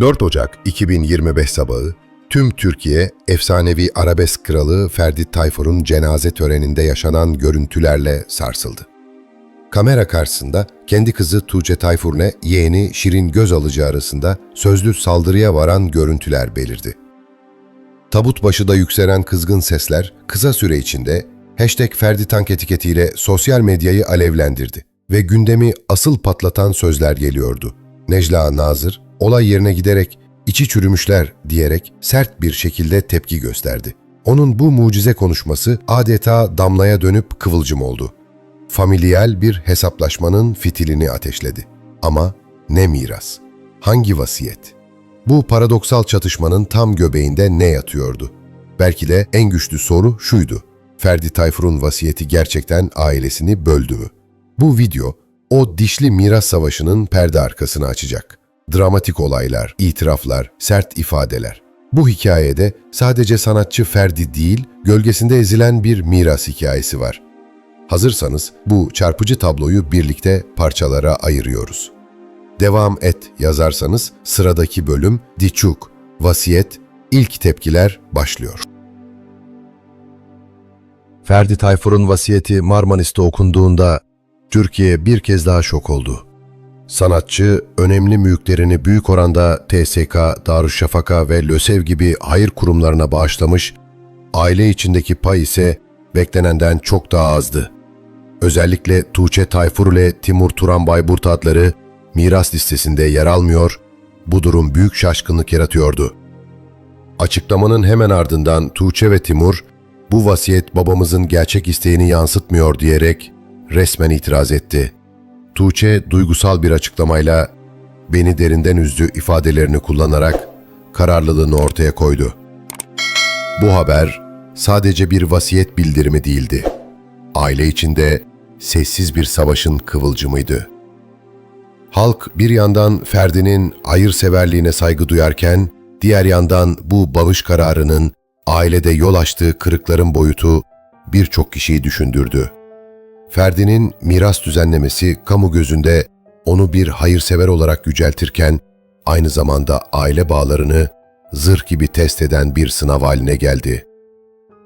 4 Ocak 2025 sabahı tüm Türkiye efsanevi arabesk kralı Ferdi Tayfur'un cenaze töreninde yaşanan görüntülerle sarsıldı. Kamera karşısında kendi kızı Tuğçe Tayfur'ne yeğeni Şirin Gözalıcı arasında sözlü saldırıya varan görüntüler belirdi. Tabut başıda yükselen kızgın sesler kısa süre içinde hashtag Ferdi Tank etiketiyle sosyal medyayı alevlendirdi ve gündemi asıl patlatan sözler geliyordu. Necla Nazır, olay yerine giderek içi çürümüşler diyerek sert bir şekilde tepki gösterdi. Onun bu mucize konuşması adeta damlaya dönüp kıvılcım oldu. Familial bir hesaplaşmanın fitilini ateşledi. Ama ne miras? Hangi vasiyet? Bu paradoksal çatışmanın tam göbeğinde ne yatıyordu? Belki de en güçlü soru şuydu. Ferdi Tayfur'un vasiyeti gerçekten ailesini böldü mü? Bu video o dişli miras savaşının perde arkasını açacak. Dramatik olaylar, itiraflar, sert ifadeler. Bu hikayede sadece sanatçı Ferdi değil, gölgesinde ezilen bir miras hikayesi var. Hazırsanız bu çarpıcı tabloyu birlikte parçalara ayırıyoruz. Devam et yazarsanız sıradaki bölüm Diçuk, Vasiyet, İlk Tepkiler başlıyor. Ferdi Tayfur'un vasiyeti Marmanis'te okunduğunda Türkiye bir kez daha şok oldu. Sanatçı önemli mülklerini büyük oranda TSK, Darüşşafaka ve LÖSEV gibi hayır kurumlarına bağışlamış, aile içindeki pay ise beklenenden çok daha azdı. Özellikle Tuğçe Tayfur ile Timur Turan Bayburt adları miras listesinde yer almıyor, bu durum büyük şaşkınlık yaratıyordu. Açıklamanın hemen ardından Tuğçe ve Timur, bu vasiyet babamızın gerçek isteğini yansıtmıyor diyerek resmen itiraz etti. Tuğçe duygusal bir açıklamayla beni derinden üzdü ifadelerini kullanarak kararlılığını ortaya koydu. Bu haber sadece bir vasiyet bildirimi değildi. Aile içinde sessiz bir savaşın kıvılcımıydı. Halk bir yandan Ferdi'nin hayırseverliğine saygı duyarken, diğer yandan bu bağış kararının ailede yol açtığı kırıkların boyutu birçok kişiyi düşündürdü. Ferdi'nin miras düzenlemesi kamu gözünde onu bir hayırsever olarak yüceltirken, aynı zamanda aile bağlarını zırh gibi test eden bir sınav haline geldi.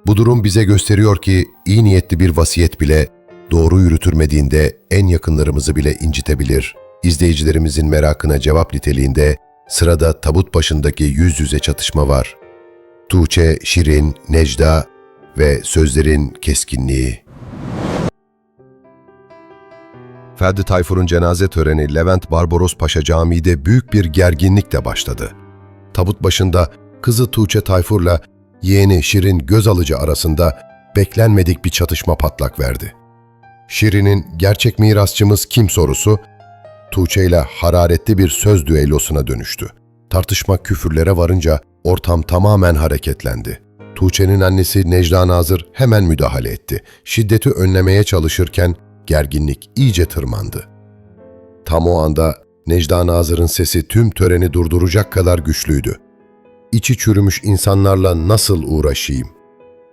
Bu durum bize gösteriyor ki iyi niyetli bir vasiyet bile doğru yürütülmediğinde en yakınlarımızı bile incitebilir. İzleyicilerimizin merakına cevap niteliğinde sırada tabut başındaki yüz yüze çatışma var. Tuğçe, Şirin, Necda ve sözlerin keskinliği. Ferdi Tayfur'un cenaze töreni Levent Barbaros Paşa Camii'de büyük bir gerginlikle başladı. Tabut başında kızı Tuğçe Tayfur'la yeğeni Şirin Gözalıcı arasında beklenmedik bir çatışma patlak verdi. Şirin'in gerçek mirasçımız kim sorusu Tuğçe ile hararetli bir söz düellosuna dönüştü. Tartışma küfürlere varınca ortam tamamen hareketlendi. Tuğçe'nin annesi Necla Nazır hemen müdahale etti. Şiddeti önlemeye çalışırken gerginlik iyice tırmandı. Tam o anda Necda Nazır'ın sesi tüm töreni durduracak kadar güçlüydü. İçi çürümüş insanlarla nasıl uğraşayım?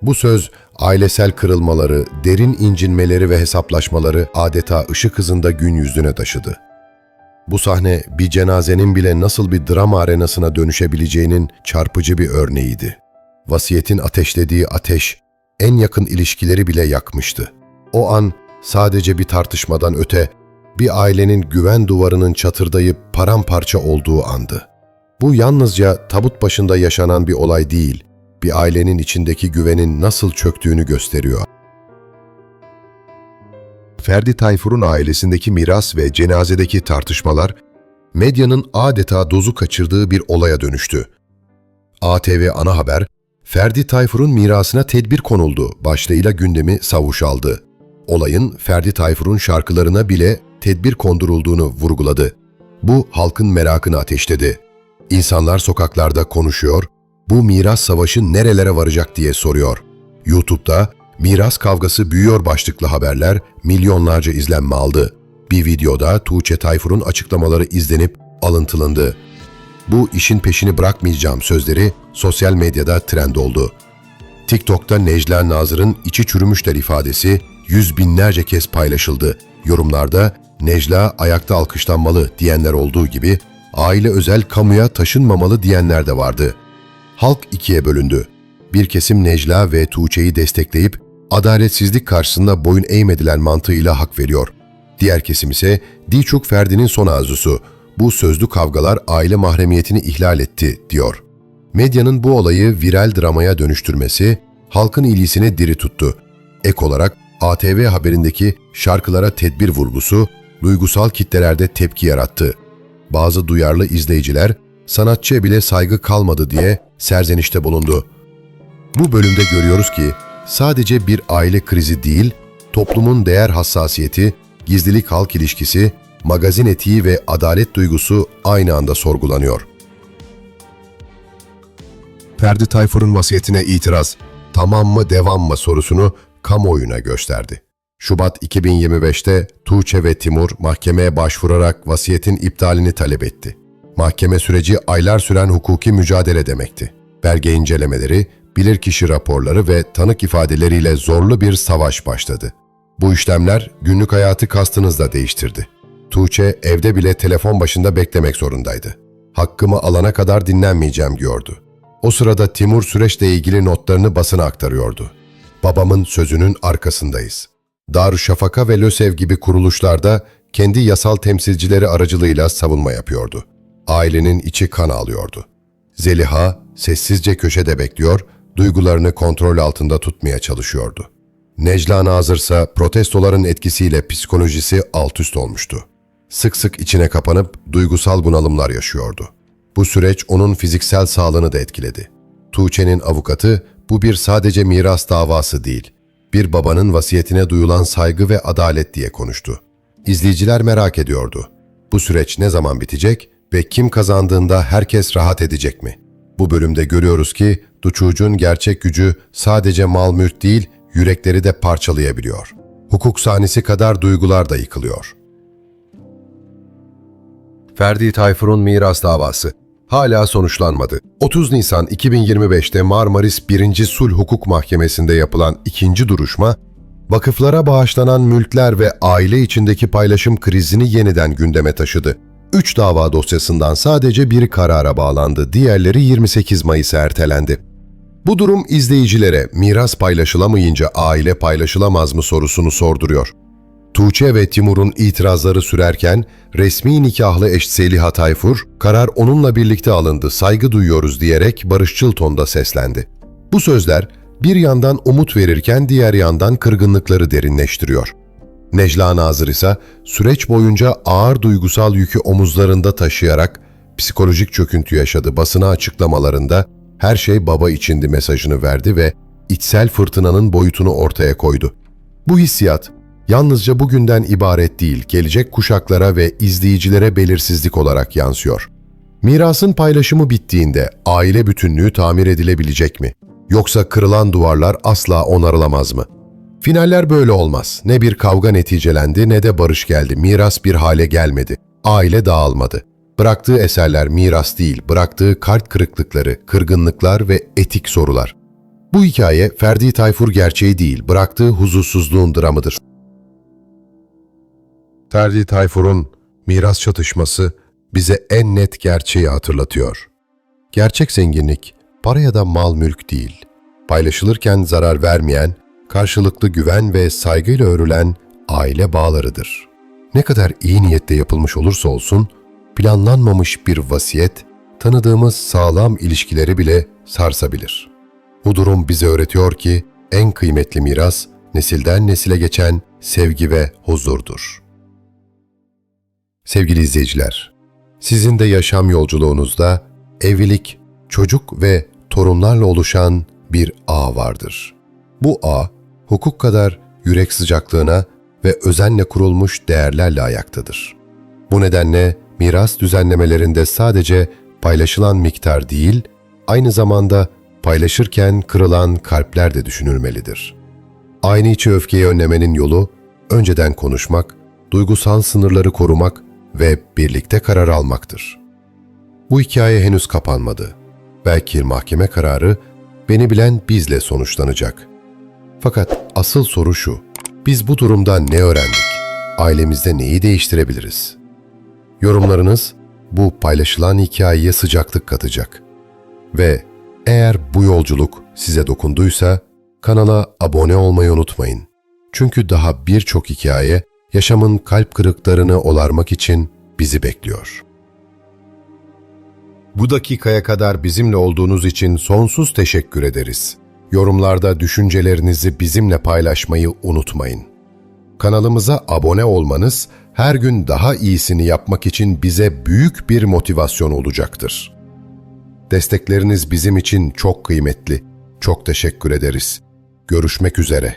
Bu söz ailesel kırılmaları, derin incinmeleri ve hesaplaşmaları adeta ışık hızında gün yüzüne taşıdı. Bu sahne bir cenazenin bile nasıl bir drama arenasına dönüşebileceğinin çarpıcı bir örneğiydi. Vasiyetin ateşlediği ateş en yakın ilişkileri bile yakmıştı. O an sadece bir tartışmadan öte bir ailenin güven duvarının çatırdayıp paramparça olduğu andı. Bu yalnızca tabut başında yaşanan bir olay değil, bir ailenin içindeki güvenin nasıl çöktüğünü gösteriyor. Ferdi Tayfur'un ailesindeki miras ve cenazedeki tartışmalar, medyanın adeta dozu kaçırdığı bir olaya dönüştü. ATV ana haber, Ferdi Tayfur'un mirasına tedbir konuldu başlığıyla gündemi savuş aldı. Olayın Ferdi Tayfur'un şarkılarına bile tedbir kondurulduğunu vurguladı. Bu halkın merakını ateşledi. İnsanlar sokaklarda konuşuyor, bu miras savaşı nerelere varacak diye soruyor. YouTube'da miras kavgası büyüyor başlıklı haberler milyonlarca izlenme aldı. Bir videoda Tuğçe Tayfur'un açıklamaları izlenip alıntılındı. Bu işin peşini bırakmayacağım sözleri sosyal medyada trend oldu. TikTok'ta Necla Nazır'ın içi çürümüşler ifadesi yüz binlerce kez paylaşıldı. Yorumlarda Necla ayakta alkışlanmalı diyenler olduğu gibi aile özel kamuya taşınmamalı diyenler de vardı. Halk ikiye bölündü. Bir kesim Necla ve Tuğçe'yi destekleyip adaletsizlik karşısında boyun eğmediler mantığıyla hak veriyor. Diğer kesim ise Dilçuk Ferdi'nin son arzusu. Bu sözlü kavgalar aile mahremiyetini ihlal etti diyor. Medyanın bu olayı viral dramaya dönüştürmesi halkın ilgisini diri tuttu. Ek olarak ATV haberindeki şarkılara tedbir vurgusu duygusal kitlelerde tepki yarattı. Bazı duyarlı izleyiciler sanatçıya bile saygı kalmadı diye serzenişte bulundu. Bu bölümde görüyoruz ki sadece bir aile krizi değil, toplumun değer hassasiyeti, gizlilik halk ilişkisi, magazin etiği ve adalet duygusu aynı anda sorgulanıyor. Ferdi Tayfur'un vasiyetine itiraz, tamam mı devam mı sorusunu kamuoyuna gösterdi. Şubat 2025'te Tuğçe ve Timur mahkemeye başvurarak vasiyetin iptalini talep etti. Mahkeme süreci aylar süren hukuki mücadele demekti. Belge incelemeleri, bilirkişi raporları ve tanık ifadeleriyle zorlu bir savaş başladı. Bu işlemler günlük hayatı kastınızla değiştirdi. Tuğçe evde bile telefon başında beklemek zorundaydı. Hakkımı alana kadar dinlenmeyeceğim diyordu. O sırada Timur süreçle ilgili notlarını basına aktarıyordu. Babamın sözünün arkasındayız. Darüşşafaka ve LÖSEV gibi kuruluşlarda kendi yasal temsilcileri aracılığıyla savunma yapıyordu. Ailenin içi kan ağlıyordu. Zeliha sessizce köşede bekliyor, duygularını kontrol altında tutmaya çalışıyordu. Necla Nazır protestoların etkisiyle psikolojisi alt üst olmuştu. Sık sık içine kapanıp duygusal bunalımlar yaşıyordu. Bu süreç onun fiziksel sağlığını da etkiledi. Tuğçe'nin avukatı bu bir sadece miras davası değil, bir babanın vasiyetine duyulan saygı ve adalet diye konuştu. İzleyiciler merak ediyordu. Bu süreç ne zaman bitecek ve kim kazandığında herkes rahat edecek mi? Bu bölümde görüyoruz ki Duçuc'un gerçek gücü sadece mal mülk değil, yürekleri de parçalayabiliyor. Hukuk sahnesi kadar duygular da yıkılıyor. Ferdi Tayfur'un miras davası hala sonuçlanmadı. 30 Nisan 2025'te Marmaris 1. Sulh Hukuk Mahkemesi'nde yapılan ikinci duruşma, vakıflara bağışlanan mülkler ve aile içindeki paylaşım krizini yeniden gündeme taşıdı. 3 dava dosyasından sadece biri karara bağlandı, diğerleri 28 Mayıs'a ertelendi. Bu durum izleyicilere miras paylaşılamayınca aile paylaşılamaz mı sorusunu sorduruyor. Tuğçe ve Timur'un itirazları sürerken resmi nikahlı eş Seliha Tayfur, karar onunla birlikte alındı, saygı duyuyoruz diyerek barışçıl tonda seslendi. Bu sözler bir yandan umut verirken diğer yandan kırgınlıkları derinleştiriyor. Necla Nazır ise süreç boyunca ağır duygusal yükü omuzlarında taşıyarak psikolojik çöküntü yaşadı. Basına açıklamalarında her şey baba içindi mesajını verdi ve içsel fırtınanın boyutunu ortaya koydu. Bu hissiyat yalnızca bugünden ibaret değil, gelecek kuşaklara ve izleyicilere belirsizlik olarak yansıyor. Mirasın paylaşımı bittiğinde aile bütünlüğü tamir edilebilecek mi? Yoksa kırılan duvarlar asla onarılamaz mı? Finaller böyle olmaz. Ne bir kavga neticelendi ne de barış geldi. Miras bir hale gelmedi. Aile dağılmadı. Bıraktığı eserler miras değil, bıraktığı kalp kırıklıkları, kırgınlıklar ve etik sorular. Bu hikaye Ferdi Tayfur gerçeği değil, bıraktığı huzursuzluğun dramıdır. Ferdi Tayfur'un miras çatışması bize en net gerçeği hatırlatıyor. Gerçek zenginlik para ya da mal mülk değil. Paylaşılırken zarar vermeyen, karşılıklı güven ve saygıyla örülen aile bağlarıdır. Ne kadar iyi niyetle yapılmış olursa olsun, planlanmamış bir vasiyet, tanıdığımız sağlam ilişkileri bile sarsabilir. Bu durum bize öğretiyor ki en kıymetli miras nesilden nesile geçen sevgi ve huzurdur. Sevgili izleyiciler, sizin de yaşam yolculuğunuzda evlilik, çocuk ve torunlarla oluşan bir ağ vardır. Bu ağ, hukuk kadar yürek sıcaklığına ve özenle kurulmuş değerlerle ayaktadır. Bu nedenle miras düzenlemelerinde sadece paylaşılan miktar değil, aynı zamanda paylaşırken kırılan kalpler de düşünülmelidir. Aynı içi öfkeyi önlemenin yolu, önceden konuşmak, duygusal sınırları korumak ve birlikte karar almaktır. Bu hikaye henüz kapanmadı. Belki mahkeme kararı beni bilen bizle sonuçlanacak. Fakat asıl soru şu, biz bu durumdan ne öğrendik? Ailemizde neyi değiştirebiliriz? Yorumlarınız bu paylaşılan hikayeye sıcaklık katacak. Ve eğer bu yolculuk size dokunduysa kanala abone olmayı unutmayın. Çünkü daha birçok hikaye yaşamın kalp kırıklarını olarmak için bizi bekliyor. Bu dakikaya kadar bizimle olduğunuz için sonsuz teşekkür ederiz. Yorumlarda düşüncelerinizi bizimle paylaşmayı unutmayın. Kanalımıza abone olmanız her gün daha iyisini yapmak için bize büyük bir motivasyon olacaktır. Destekleriniz bizim için çok kıymetli. Çok teşekkür ederiz. Görüşmek üzere.